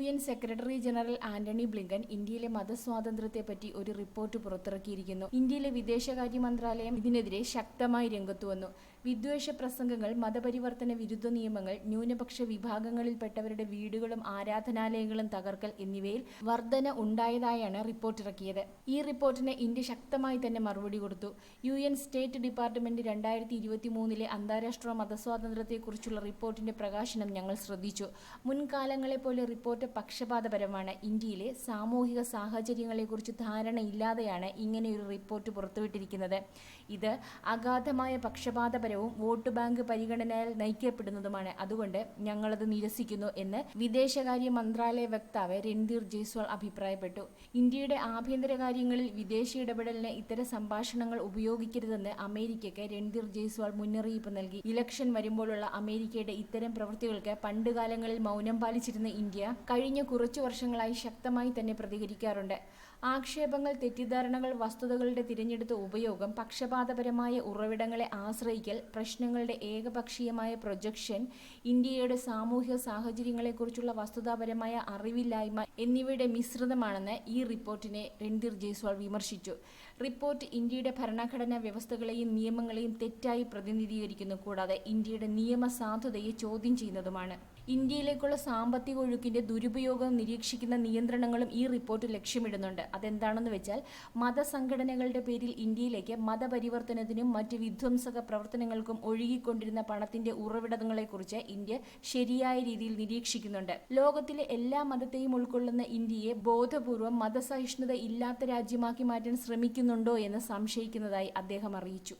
N secretary general Antony Blinken ഇന്ത്യയിലെ മതസ്വാതന്ത്ര്യത്തെപ്പറ്റി ഒരു റിപ്പോർട്ട് പുറത്തിറക്കിയിരിക്കുന്നു. ഇന്ത്യയിലെ വിദേശകാര്യ മന്ത്രാലയം ഇതിനെതിരെ ശക്തമായി രംഗത്തു വന്നു. വിദ്വേഷ പ്രസംഗങ്ങൾ മതപരിവർത്തന വിരുദ്ധ നിയമങ്ങൾ ന്യൂനപക്ഷ വിഭാഗങ്ങളിൽപ്പെട്ടവരുടെ വീടുകളും ആരാധനാലയങ്ങളും തകർക്കൽ എന്നിവയിൽ വർധന ഉണ്ടായതായാണ് റിപ്പോർട്ട് ഇറക്കിയത്. ഈ റിപ്പോർട്ടിന് ഇന്ത്യ ശക്തമായി തന്നെ മറുപടി കൊടുത്തു. യു എൻ സ്റ്റേറ്റ് ഡിപ്പാർട്ട്മെന്റ് രണ്ടായിരത്തി ഇരുപത്തി മൂന്നിലെ അന്താരാഷ്ട്ര മതസ്വാതന്ത്ര്യത്തെക്കുറിച്ചുള്ള റിപ്പോർട്ടിന്റെ പ്രകാശനം ഞങ്ങൾ ശ്രദ്ധിച്ചു. മുൻകാലങ്ങളെ പോലെ റിപ്പോർട്ട് പക്ഷപാതപരമാണ്. ഇന്ത്യയിലെ സാമൂഹിക സാഹചര്യങ്ങളെക്കുറിച്ച് ധാരണയില്ലാതെയാണ് ഇങ്ങനെയൊരു റിപ്പോർട്ട് പുറത്തുവിട്ടിരിക്കുന്നത്. ഇത് അഗാധമായ പക്ഷപാതപരവും വോട്ട് ബാങ്ക് പരിഗണനയിൽ നയിക്കപ്പെടുന്നതുമാണ്. അതുകൊണ്ട് ഞങ്ങളത് നിരസിക്കുന്നു എന്ന് വിദേശകാര്യ മന്ത്രാലയ വക്താവ് രൺധീർ ജയ്സ്വാൾ അഭിപ്രായപ്പെട്ടു. ഇന്ത്യയുടെ ആഭ്യന്തര കാര്യങ്ങളിൽ വിദേശ ഇടപെടലിന് ഇത്തരം സംഭാഷണങ്ങൾ ഉപയോഗിക്കരുതെന്ന് അമേരിക്കയ്ക്ക് രൺധീർ ജയ്സ്വാൾ മുന്നറിയിപ്പ് നൽകി. ഇലക്ഷൻ വരുമ്പോഴുള്ള അമേരിക്കയുടെ ഇത്തരം പ്രവൃത്തികൾക്ക് പണ്ടുകാലങ്ങളിൽ മൗനം പാലിച്ചിരുന്ന ഇന്ത്യ കഴിഞ്ഞ കുറച്ചു വർഷങ്ങളായി ശക്തമായി തന്നെ പ്രതികരിക്കാറുണ്ട്. ആക്ഷേപങ്ങൾ തെറ്റിദ്ധാരണകൾ വസ്തുതകളുടെ തിരഞ്ഞെടുത്ത ഉപയോഗം പക്ഷപാതപരമായ ഉറവിടങ്ങളെ ആശ്രയിക്കൽ പ്രശ്നങ്ങളുടെ ഏകപക്ഷീയമായ പ്രൊജക്ഷൻ ഇന്ത്യയുടെ സാമൂഹ്യ സാഹചര്യങ്ങളെക്കുറിച്ചുള്ള വസ്തുതാപരമായ അറിവില്ലായ്മ എന്നിവയുടെ മിശ്രിതമാണെന്ന് ഈ റിപ്പോർട്ടിനെ രൺധീർ ജയ്സ്വാൾ വിമർശിച്ചു. റിപ്പോർട്ട് ഇന്ത്യയുടെ ഭരണഘടനാ വ്യവസ്ഥകളെയും നിയമങ്ങളെയും തെറ്റായി പ്രതിനിധീകരിക്കുന്നു കൂടാതെ ഇന്ത്യയുടെ നിയമസാധുതയെ ചോദ്യം ചെയ്യുന്നതുമാണ്. ഇന്ത്യയിലേക്കുള്ള സാമ്പത്തിക ഒഴുക്കിന്റെ ദുരുപയോഗം നിരീക്ഷിക്കുന്ന നിയന്ത്രണങ്ങളും ഈ റിപ്പോർട്ട് ലക്ഷ്യമിടുന്നുണ്ട്. അതെന്താണെന്ന് വെച്ചാൽ മതസംഘടനകളുടെ പേരിൽ ഇന്ത്യയിലേക്ക് മതപരിവർത്തനത്തിനും മറ്റ് വിധ്വംസക പ്രവർത്തനങ്ങൾക്കും ഒഴുകിക്കൊണ്ടിരുന്ന പണത്തിന്റെ ഉറവിടങ്ങളെക്കുറിച്ച് ഇന്ത്യ ശരിയായ രീതിയിൽ നിരീക്ഷിക്കുന്നുണ്ട്. ലോകത്തിലെ എല്ലാ മതത്തെയും ഉൾക്കൊള്ളുന്ന ഇന്ത്യയെ ബോധപൂർവം മതസഹിഷ്ണുത ഇല്ലാത്ത രാജ്യമാക്കി മാറ്റാൻ ശ്രമിക്കുന്നുണ്ടോ എന്ന് സംശയിക്കുന്നതായി അദ്ദേഹം അറിയിച്ചു.